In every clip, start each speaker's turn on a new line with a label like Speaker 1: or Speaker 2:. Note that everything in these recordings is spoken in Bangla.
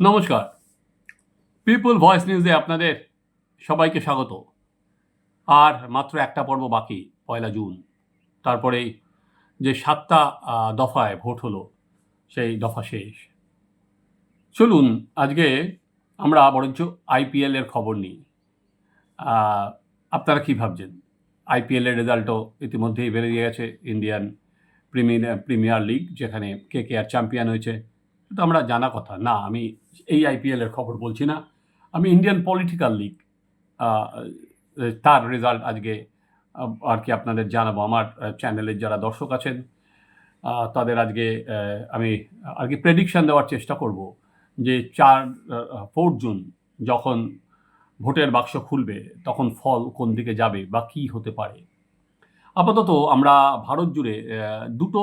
Speaker 1: নমস্কার। পিপল ভয়েস নিউজে আপনাদের সবাইকে স্বাগত। আর মাত্র একটা পর্ব বাকি, পয়লা জুন। তারপরেই যে সাতটা দফায় ভোট হলো, সেই দফা শেষ। চলুন, আজকে আমরা বরঞ্চ আইপিএল এর খবর নিই। আপনারা কি ভাবছেন? আইপিএল এর রেজাল্টও ইতিমধ্যেই বেরিয়ে গেছে, ইন্ডিয়ান প্রিমিয়ার প্রিমিয়ার লিগ, যেখানে কে কে আর চ্যাম্পিয়ন হয়েছে। তো আমরা জানা কথা। না, আমি এই আইপিএল এর খবর বলছি না। আমি ইন্ডিয়ান পলিটিক্যাল লিগ তার রেজাল্ট আজকে আর কি আপনাদের জানাব। আমার চ্যানেলের যারা দর্শক আছেন তাদের আজকে আমি আর কি প্রেডিকশন দেওয়ার চেষ্টা করব যে চার ফোর্থ জুন যখন ভোটের বাক্স খুলবে, তখন ফল কোন দিকে যাবে বা কী হতে পারে। আপাতত আমরা ভারত জুড়ে দুটো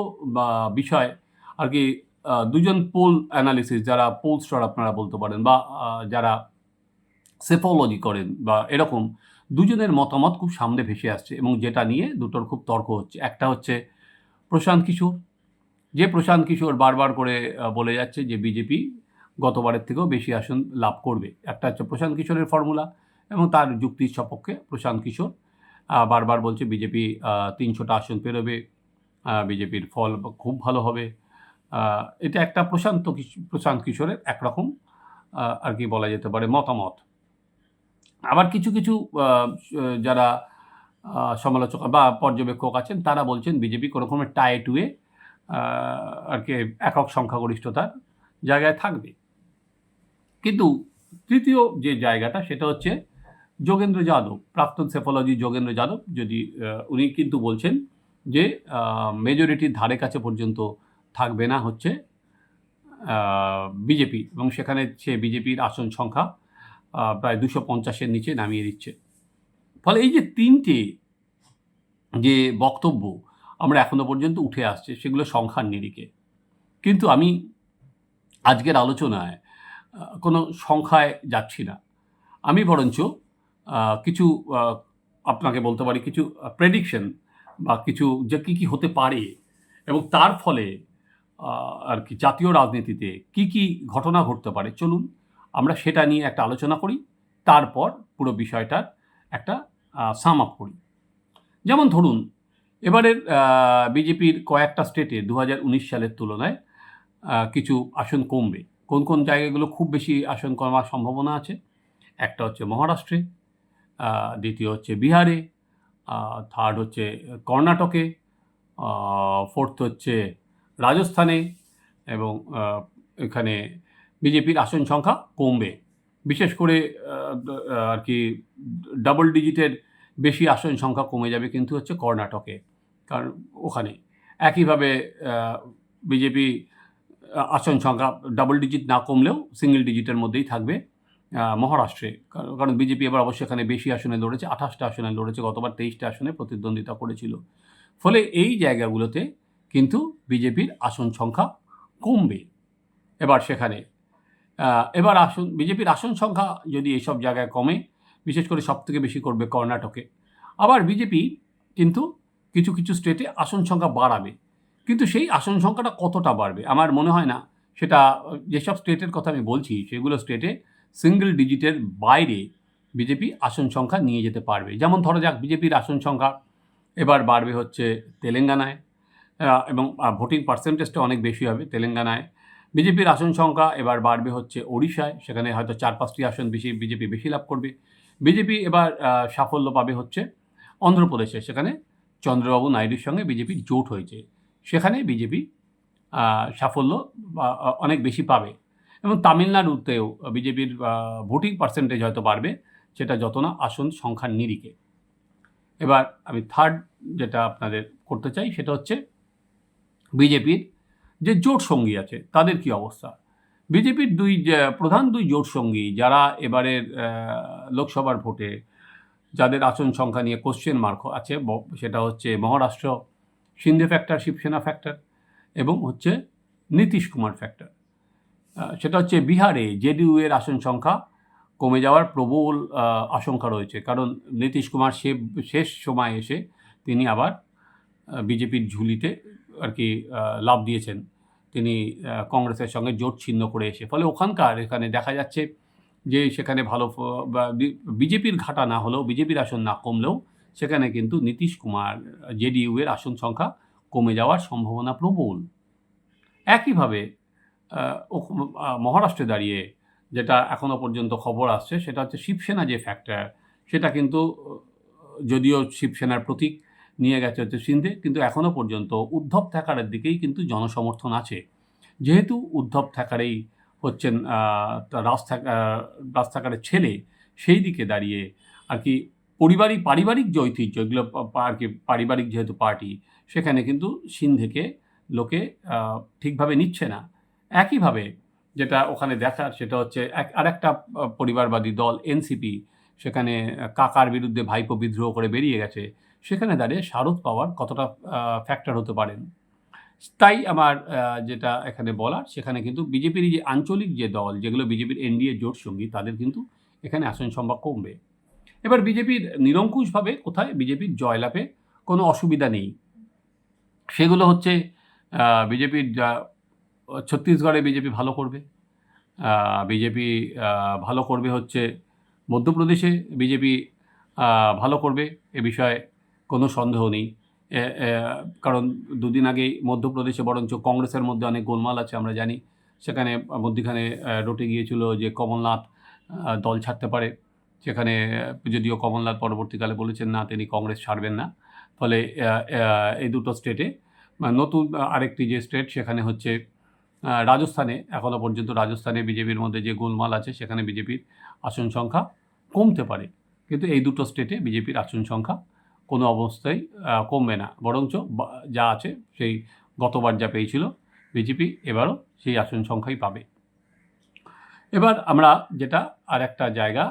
Speaker 1: বিষয় আর কি দুজন পোল অ্যানালিসিস যারা পোল স্টার আপনারা বলতে পারেন বা যারা সেফোলজি করেন বা এরকম দুজনের মতামত খুব সামনে ভেসে আসছে এবং যেটা নিয়ে দুটোর খুব তর্ক হচ্ছে। একটা হচ্ছে প্রশান্ত কিশোর। যে প্রশান্ত কিশোর বারবার করে বলে যাচ্ছে যে বিজেপি গতবারের থেকেও বেশি আসন লাভ করবে। একটা হচ্ছে প্রশান্ত কিশোরের ফর্মুলা এবং তার যুক্তির সপক্ষে প্রশান্ত কিশোর বারবার বলছে বিজেপি তিনশোটা আসন পেরোবে বিজেপির ফল খুব ভালো হবে। এটা একটা প্রশান্ত প্রশান্ত কিশোরের একরকম আর কি বলা যেতে পারে মতামত। আবার কিছু কিছু যারা সমালোচক বা পর্যবেক্ষক আছেন, তারা বলছেন বিজেপি কোনো রকমের টাই টুয়ে আর কি একক সংখ্যাগরিষ্ঠতার জায়গায় থাকবে। কিন্তু তৃতীয় যে জায়গাটা, সেটা হচ্ছে যোগেন্দ্র যাদব, প্রাক্তন সেফোলজি যোগেন্দ্র যাদব, যদি উনি কিন্তু বলছেন যে মেজরিটির ধারে কাছে পর্যন্ত থাকবে না হচ্ছে বিজেপি। এবং সেখানে সে বিজেপির আসন সংখ্যা প্রায় দুশো পঞ্চাশের নিচে নামিয়ে দিচ্ছে। ফলে এই যে তিনটে যে বক্তব্য আমরা এখনও পর্যন্ত উঠে আসছে, সেগুলো সংখ্যার নিরিখে। কিন্তু আমি আজকের আলোচনায় কোনো সংখ্যায় যাচ্ছি না। আমি বরঞ্চ কিছু আপনাকে বলতে পারি, কিছু প্রেডিকশন বা কিছু যে কী কী হতে পারে এবং তার ফলে আর কি জাতীয় রাজনীতিতে কি কি ঘটনা ঘটতে পারে চলুন আমরা সেটা নিয়ে একটা আলোচনা করি, তারপর পুরো বিষয়টার একটা সাম আপ করি। যেমন ধরুন, এবারের বিজেপির কয়েকটা স্টেটে দু উনিশ সালের তুলনায় কিছু আসন কমবে। কোন কোন জায়গাগুলো খুব বেশি আসন কমার সম্ভাবনা আছে? একটা হচ্ছে মহারাষ্ট্রে দ্বিতীয় হচ্ছে বিহারে থার্ড হচ্ছে কর্ণাটকে ফোর্থ হচ্ছে রাজস্থানে এবং এখানে বিজেপির আসন সংখ্যা কমবে। বিশেষ করে আর কি ডাবল ডিজিটের বেশি আসন সংখ্যা কমে যাবে কিন্তু হচ্ছে কর্ণাটকে, কারণ ওখানে একইভাবে বিজেপি আসন সংখ্যা ডাবল ডিজিট না কমলেও সিঙ্গেল ডিজিটের মধ্যেই থাকবে মহারাষ্ট্রে। কারণ বিজেপি এবার অবশ্যই এখানে বেশি আসনে লড়েছে, আঠাশটা আসনে লড়েছে, গতবার তেইশটা আসনে প্রতিদ্বন্দ্বিতা করেছিল। ফলে এই জায়গাগুলোতে কিন্তু বিজেপির আসন সংখ্যা কমবে। এবার সেখানে এবার আসন, বিজেপির আসন সংখ্যা যদি এইসব জায়গায় কমে, বিশেষ করে সব থেকে বেশি করবে কর্ণাটকে, আবার বিজেপি কিন্তু কিছু কিছু স্টেটে আসন সংখ্যা বাড়াবে। কিন্তু সেই আসন সংখ্যাটা কতটা বাড়বে? আমার মনে হয় না। সেটা, যেসব স্টেটের কথা আমি বলছি, সেগুলো স্টেটে সিঙ্গেল ডিজিটের বাইরে বিজেপি আসন সংখ্যা নিয়ে যেতে পারবে। যেমন ধরা যাক, বিজেপির আসন সংখ্যা এবার বাড়বে হচ্ছে তেলেঙ্গানায় এবং ভোটিং পার্সেন্টেজটা অনেক বেশি হবে তেলেঙ্গানায়। বিজেপির আসন সংখ্যা এবার বাড়বে হচ্ছে ওড়িশায়, সেখানে হয়তো চার পাঁচটি আসন বেশি বিজেপি বেশি লাভ করবে। বিজেপি এবার সাফল্য পাবে হচ্ছে অন্ধ্রপ্রদেশে, সেখানে চন্দ্রবাবু নাইডুর সঙ্গে বিজেপির জোট হয়েছে। সেখানে বিজেপি সাফল্য অনেক বেশি পাবে। এবং তামিলনাড়ুতেও বিজেপির ভোটিং পার্সেন্টেজ হয়তো বাড়বে, সেটা যত না আসন সংখ্যার নিরিখে। এবার আমি থার্ড যেটা আপনাদের করতে চাই, সেটা হচ্ছে বিজেপির যে জোট সঙ্গী আছে, তাদের কি অবস্থা? বিজেপির দুই প্রধান দুই জোট সঙ্গী যারা এবারের লোকসভার ভোটে যাদের আসন সংখ্যা নিয়ে কোশ্চেন মার্ক আছে সেটা হচ্ছে মহারাষ্ট্র, সিন্ধে ফ্যাক্টর শিবসেনা ফ্যাক্টর এবং হচ্ছে নীতিশ কুমার ফ্যাক্টর সেটা হচ্ছে বিহারে জেডিইউ এর আসন সংখ্যা কমে যাওয়ার প্রবল আশঙ্কা রয়েছে। কারণ নীতিশ কুমার সে, শেষ সময় এসে তিনি আবার বিজেপির ঝুলিতে আর কি লাভ দিয়েছেন। তিনি কংগ্রেসের সঙ্গে জোট ছিন্ন করে এসে, ফলে ওখানকার এখানে দেখা যাচ্ছে যে সেখানে ভালো বিজেপির ঘাটা না হলেও, বিজেপির আসন না কমলেও, সেখানে কিন্তু নীতিশ কুমার, জেডিইউ এর আসন সংখ্যা কমে যাওয়ার সম্ভাবনা প্রবল। একইভাবে মহারাষ্ট্রে দাঁড়িয়ে যেটা এখনও পর্যন্ত খবর আসছে, সেটা হচ্ছে শিবসেনা যে ফ্যাক্টর সেটা কিন্তু যদিও শিবসেনার প্রতীক নিয়ে গেছে হচ্ছে সিন্ধে, কিন্তু এখনও পর্যন্ত উদ্ধব ঠাকারের দিকেই কিন্তু জনসমর্থন আছে। যেহেতু উদ্ধব ঠাকারেই হচ্ছেন রাজ রাজ ছেলে, সেই দিকে দাঁড়িয়ে আর কি পরিবারিক পারিবারিক যে ঐতিহ্য, এগুলো আর কি পারিবারিক যেহেতু পার্টি, সেখানে কিন্তু সিন্ধেকে লোকে ঠিকভাবে নিচ্ছে না। একইভাবে যেটা ওখানে দেখার, সেটা হচ্ছে এক, আরেকটা পরিবারবাদী দল, এনসিপি, সেখানে কাকার বিরুদ্ধে ভাইপো বিদ্রোহ করে বেরিয়ে গেছে। সেখানে দাঁড়িয়ে শারদ পাওয়ার কতটা ফ্যাক্টর হতে পারেন তাই আমার যেটা এখানে বলার, সেখানে কিন্তু বিজেপির যে আঞ্চলিক যে দল, যেগুলো বিজেপির এনডিএ জোট সঙ্গী, তাদের কিন্তু এখানে আসন সংখ্যা কমবে। এবার বিজেপির নিরঙ্কুশভাবে কোথায়? বিজেপির জয়লাভে কোনো অসুবিধা নেই। সেগুলো হচ্ছে বিজেপির ছত্তিশগড়ে বিজেপি ভালো করবে বিজেপি ভালো করবে হচ্ছে মধ্যপ্রদেশে বিজেপি ভালো করবে এ বিষয়ে কোনো সন্দেহ নেই। কারণ দুদিন আগেই মধ্যপ্রদেশে বরঞ্চ কংগ্রেসের মধ্যে অনেক গোলমাল আছে, আমরা জানি। সেখানে মধ্যখানে রটে গিয়েছিল যে কমলনাথ দল ছাড়তে পারে। সেখানে যদিও কমলনাথ পরবর্তীকালে বলেছেন, না, তিনি কংগ্রেস ছাড়বেন না। ফলে এই দুটো স্টেটে নতুন আরেকটি যে স্টেট সেখানে হচ্ছে রাজস্থানে এখনও পর্যন্ত রাজস্থানে বিজেপির মধ্যে যে গোলমাল আছে, সেখানে বিজেপির আসন সংখ্যা কমতে পারে। কিন্তু এই দুটো স্টেটে বিজেপির আসন সংখ্যা কোনো অবস্থায় কমবে না। বরঞ্চ যা আছে সেই গতবার যা পেয়েছিল বিজেপি এবারও সেই আসন সংখ্যাই পাবে। এবার আমরা যেটা আরেকটা জায়গা,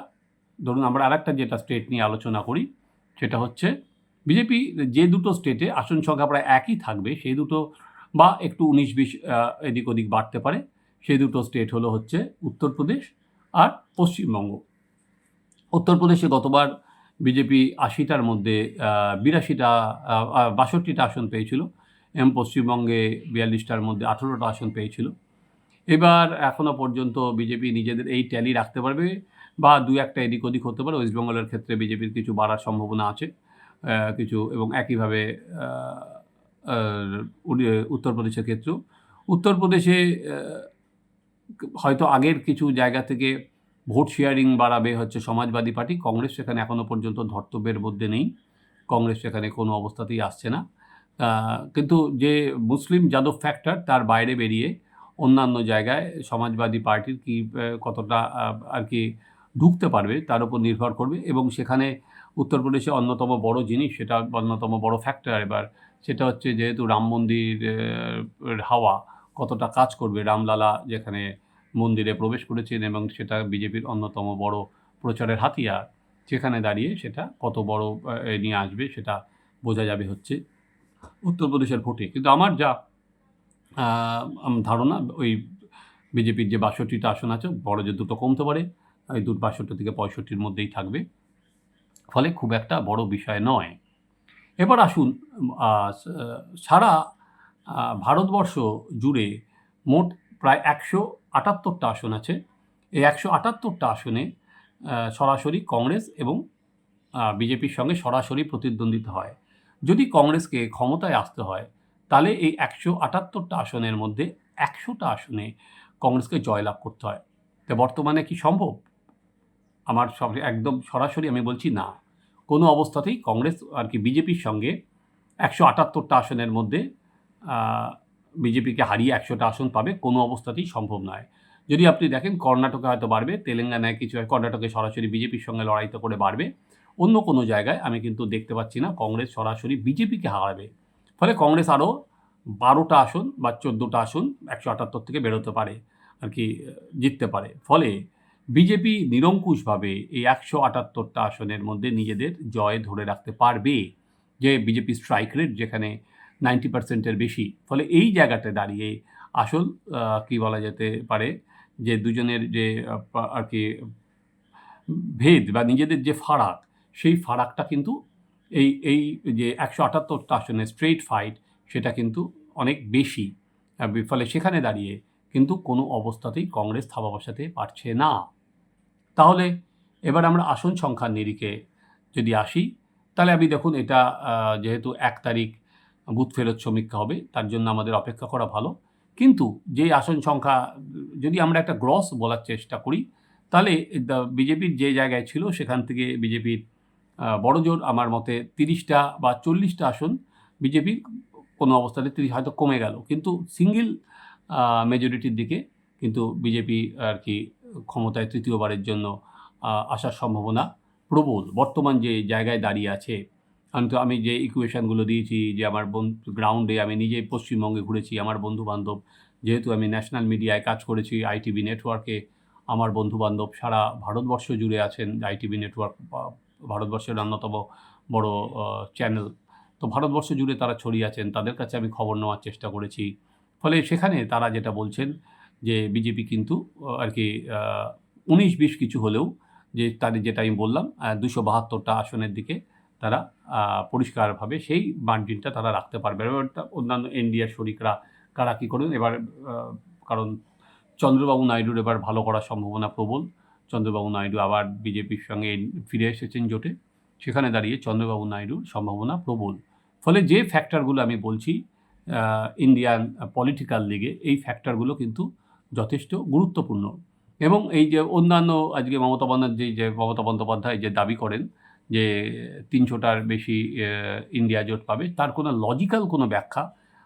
Speaker 1: ধরুন আমরা আরেকটা যেটা স্টেট নিয়ে আলোচনা করি, সেটা হচ্ছে বিজেপি যে দুটো স্টেটে আসন সংখ্যা প্রায় একই থাকবে, সেই দুটো বা একটু উনিশ বিশ এদিক ওদিক বাড়তে পারে। সেই দুটো স্টেট হলো হচ্ছে উত্তরপ্রদেশ আর পশ্চিমবঙ্গ। উত্তরপ্রদেশে গতবার বিজেপি আশিটার মধ্যে বিরাশিটা বাষট্টিটা আসন পেয়েছিল। এবং পশ্চিমবঙ্গে বিয়াল্লিশটার মধ্যে আঠেরোটা আসন পেয়েছিল। এবার এখনও পর্যন্ত বিজেপি নিজেদের এই ট্যালি রাখতে পারবে বা দু একটা এদিক ওদিক হতে পারে। ওয়েস্টবেঙ্গলের ক্ষেত্রে বিজেপির কিছু বাড়ার সম্ভাবনা আছে কিছু এবং একইভাবে উত্তরপ্রদেশের ক্ষেত্রেও। উত্তরপ্রদেশে হয়তো আগের কিছু জায়গা থেকে ভোট শেয়ারিং বাড়াবে হচ্ছে সমাজবাদী পার্টি। কংগ্রেস সেখানে এখনও পর্যন্ত ধর্তব্যের মধ্যে নেই। কংগ্রেস সেখানে কোনো অবস্থাতেই আসছে না। কিন্তু যে মুসলিম যাদব ফ্যাক্টর তার বাইরে বেরিয়ে অন্যান্য জায়গায় সমাজবাদী পার্টির কি কতটা আর কি ঢুকতে পারবে তার উপর নির্ভর করবে এবং সেখানে উত্তরপ্রদেশে অন্যতম বড় জিনিস সেটা অন্যতম বড় ফ্যাক্টর এবার সেটা হচ্ছে যেহেতু রাম মন্দির হাওয়া কতটা কাজ করবে রামলালা যেখানে মন্দিরে প্রবেশ করেছেন এবং সেটা বিজেপির অন্যতম বড় প্রচারের হাতিয়ার। সেখানে দাঁড়িয়ে সেটা কত বড় নিয়ে আসবে সেটা বোঝা যাবে হচ্ছে উত্তরপ্রদেশের ভোটে। কিন্তু আমার যা ধারণা, ওই বিজেপির যে বাষট্টিটা আসন আছে, বড় যে দুটো কমতে পারে, ওই দুটো বাষট্টি থেকে পঁয়ষট্টির মধ্যেই থাকবে। ফলে খুব একটা বড় বিষয় নয়। এবার আসুন সারা ভারতবর্ষ জুড়ে মোট প্রায় একশো আটাত্তরটা আসন আছে। এই একশো আটাত্তরটা আসনে সরাসরি কংগ্রেস এবং বিজেপির সঙ্গে সরাসরি প্রতিদ্বন্দ্বিতা হয়। যদি কংগ্রেসকে ক্ষমতায় আসতে হয়, তাহলে এই একশো আটাত্তরটা আসনের মধ্যে একশোটা আসনে কংগ্রেসকে জয়লাভ করতে হয়। তো বর্তমানে কি সম্ভব? আমার সব একদম সরাসরি আমি বলছি না। কোনো অবস্থাতেই কংগ্রেস আর কি বিজেপির সঙ্গে একশো আটাত্তরটা আসনের মধ্যে বিজেপিকে হারিয়ে একশোটা আসন পাবে, কোনো অবস্থাতেই সম্ভব নয়। যদি আপনি দেখেন কর্ণাটকে হয়তো বাড়বে, তেলেঙ্গানায় কিছু, কর্ণাটকে সরাসরি বিজেপির সঙ্গে লড়াইতে করে বাড়বে। অন্য কোনো জায়গায় আমি কিন্তু দেখতে পাচ্ছি না কংগ্রেস সরাসরি বিজেপিকে হারাবে। ফলে কংগ্রেস আরও বারোটা আসন বা চোদ্দোটা আসন একশো আটাত্তর থেকে বেরোতে পারে, আর কি, জিততে পারে। ফলে বিজেপি নিরঙ্কুশভাবে এই একশো আটাত্তরটা আসনের মধ্যে নিজেদের জয় ধরে রাখতে পারবে যে বিজেপি স্ট্রাইক রেট যেখানে নাইনটি পার্সেন্টের বেশি। ফলে এই জায়গাতে দাঁড়িয়ে আসল কি বলা যেতে পারে, যে দুজনের যে আর কি, ভেদ বা নিজেদের যে ফারাক, সেই ফারাকটা কিন্তু এই এই যে একশো আটাত্তরটা আসনে স্ট্রেট ফাইট সেটা কিন্তু অনেক বেশি। ফলে সেখানে দাঁড়িয়ে কিন্তু কোনো অবস্থাতেই কংগ্রেস থাবা বসাতে পারছে না। তাহলে এবার আমরা আসন সংখ্যার নিরিখে যদি আসি, তাহলে আমি দেখুন এটা যেহেতু এক তারিখ বুথ ফেরত সমীক্ষা হবে, তার জন্য আমাদের অপেক্ষা করা ভালো। কিন্তু যে আসন সংখ্যা, যদি আমরা একটা গ্রস বলার চেষ্টা করি, তাহলে বিজেপির যে জায়গায় ছিল, সেখান থেকে বিজেপির বড় জোর আমার মতে তিরিশটা বা চল্লিশটা আসন বিজেপির কোনো অবস্থাতে তিরিশ হয়তো কমে গেল। কিন্তু সিঙ্গেল মেজরিটির দিকে কিন্তু বিজেপি আর কি ক্ষমতায় তৃতীয়বারের জন্য আসার সম্ভাবনা প্রবল। বর্তমান যে জায়গায় দাঁড়িয়ে আছে তো আমি যে ইকুয়েশনগুলো দিয়েছি, যে আমার বন্ধু গ্রাউন্ডে আমি নিজে পশ্চিমবঙ্গে ঘুরেছি, আমার বন্ধু বান্ধব যেহেতু আমি ন্যাশনাল মিডিয়ায় কাজ করেছি আইটিভি নেটওয়ার্কে আমার বন্ধু বান্ধব সারা ভারতবর্ষ জুড়ে আছেন আইটিভি নেটওয়ার্ক ভারতবর্ষের অন্যতম বড় চ্যানেল তো ভারতবর্ষ জুড়ে তারা ছড়িয়ে আছেন, তাদের কাছে আমি খবর নেওয়ার চেষ্টা করেছি। ফলে সেখানে তারা যেটা বলছেন, যে বিজেপি কিন্তু আর কি উনিশ বিশ কিছু হলেও, যে তাদের যেটা আমি বললাম দুশো বাহাত্তরটা আসনের দিকে তারা পরিষ্কারভাবে সেই মার্জিনটা তারা রাখতে পারবে। এবার অন্যান্য এনডিআর শরিকরা কারা কী করবেন? এবার কারণ চন্দ্রবাবু নাইডুর এবার ভালো করার সম্ভাবনা প্রবল। চন্দ্রবাবু নাইডু আবার বিজেপির সঙ্গে ফিরে এসেছেন জোটে। সেখানে দাঁড়িয়ে চন্দ্রবাবু নাইডুর সম্ভাবনা প্রবল। ফলে যে ফ্যাক্টরগুলো আমি বলছি ইন্ডিয়ান পলিটিক্যাল লিগে এই ফ্যাক্টরগুলো কিন্তু যথেষ্ট গুরুত্বপূর্ণ। এবং এই যে অন্যান্য আজকে মমতা বন্দ্যোপাধ্যায় যে, মমতা বন্দ্যোপাধ্যায় যে দাবি করেন যে তিনশোটার বেশি ইন্ডিয়া জোট পাবে, তার কোনো লজিক্যাল কোনো ব্যাখ্যা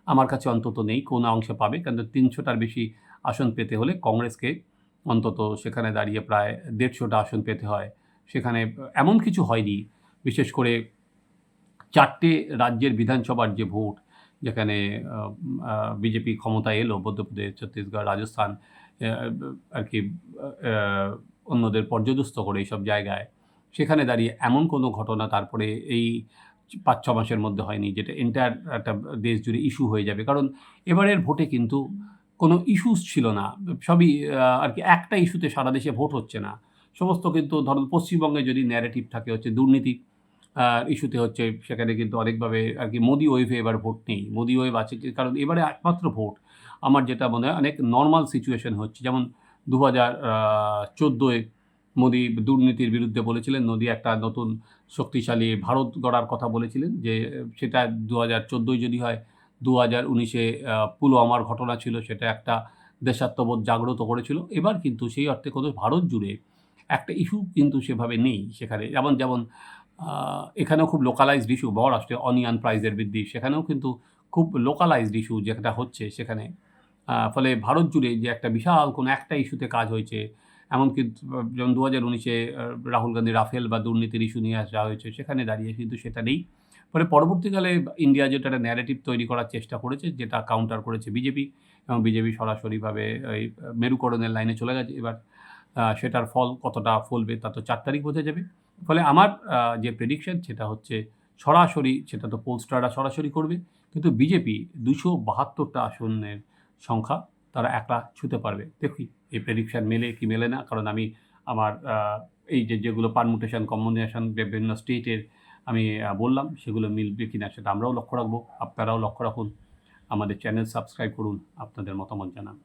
Speaker 1: আমার কাছে অন্তত নেই, কোন অংশে পাবে কারণ তিনশোটার বেশি আসন পেতে হলে কংগ্রেসকে অন্তত সেখানে দাঁড়িয়ে প্রায় দেড়শোটা আসন পেতে হয়। সেখানে এমন কিছু হয়নি, বিশেষ করে চারটে রাজ্যের বিধানসভার যে ভোট, যেখানে বিজেপি ক্ষমতায় এলো, মধ্যপ্রদেশ, ছত্তিশগড়, রাজস্থান আর কি অন্যদের পর্যদস্ত করে এইসব জায়গায়। সেখানে দাঁড়িয়ে এমন কোনো ঘটনা তারপরে এই পাঁচ ছ মাসের মধ্যে হয়নি, যেটা এন্টায়ার একটা দেশ জুড়ে ইস্যু হয়ে যাবে। কারণ এবারের ভোটে কিন্তু কোনো ইস্যুস ছিল না। সবই আর কি একটা ইস্যুতে সারা দেশে ভোট হচ্ছে না। সমস্ত কিন্তু ধরুন পশ্চিমবঙ্গে যদি ন্যারেটিভ থাকে, হচ্ছে দুর্নীতি ইস্যুতে হচ্ছে, সেখানে কিন্তু অনেকভাবে আর কি মোদি ওয়েভে এবার ভোট নেই। মোদি ওয়েভ আছে কারণ এবারে একমাত্র ভোট। আমার যেটা মনে হয়, অনেক নর্মাল সিচুয়েশন হচ্ছে। যেমন দু হাজার চোদ্দোয় মোদি দুর্নীতির বিরুদ্ধে বলেছিলেন, মোদি একটা নতুন শক্তিশালী ভারত গড়ার কথা বলেছিলেন যে, সেটা দু হাজার চোদ্দোয় যদি হয় দু হাজার উনিশে পুলওয়ামার ঘটনা ছিল, সেটা একটা দেশাত্মবোধ জাগ্রত করেছিল। এবার কিন্তু সেই অর্থে কোনো ভারত জুড়ে একটা ইস্যু কিন্তু সেভাবে নেই সেখানে। যেমন যেমন এখানেও খুব লোকালাইজড ইস্যু মহারাষ্ট্রে অনিয়ন প্রাইজের বৃদ্ধি, সেখানেও কিন্তু খুব লোকালাইজড ইস্যু যেটা হচ্ছে সেখানে। ফলে ভারত জুড়ে যে একটা বিশাল কোনো একটা ইস্যুতে কাজ হয়েছে এমনকি যেমন দু হাজার উনিশে রাহুল গান্ধী রাফেল বা দুর্নীতির ইস্যু নিয়ে আসা হয়েছে, সেখানে দাঁড়িয়ে কিন্তু সেটা নেই। ফলে পরবর্তীকালে ইন্ডিয়া যেটা একটা ন্যারেটিভ তৈরি করার চেষ্টা করেছে, যেটা কাউন্টার করেছে বিজেপি, এবং বিজেপি সরাসরিভাবে ওই মেরুকরণের লাইনে চলে গেছে। এবার সেটার ফল কতটা ফলবে তা তো চার তারিখ বোঝা যাবে। ফলে আমার যে প্রেডিকশন সেটা হচ্ছে সরাসরি, সেটা তো পোলস্টাররা সরাসরি করবে। কিন্তু বিজেপি দুশো বাহাত্তরটা আসনের সংখ্যা তারা একলা ছুতে পারবে। দেখি এই প্রেডিকশান মেলে কি মেলে না, কারণ আমি আমার এই যে যেগুলো পারমুটেশন কম্বিনেশন বিভিন্ন স্টেটের আমি বললাম, সেগুলো মিলবে কি না সেটা আমরাও লক্ষ্য রাখব। আপনারাও লক্ষ্য রাখুন। আমাদের চ্যানেল সাবস্ক্রাইব করুন। আপনাদের মতামত জানান।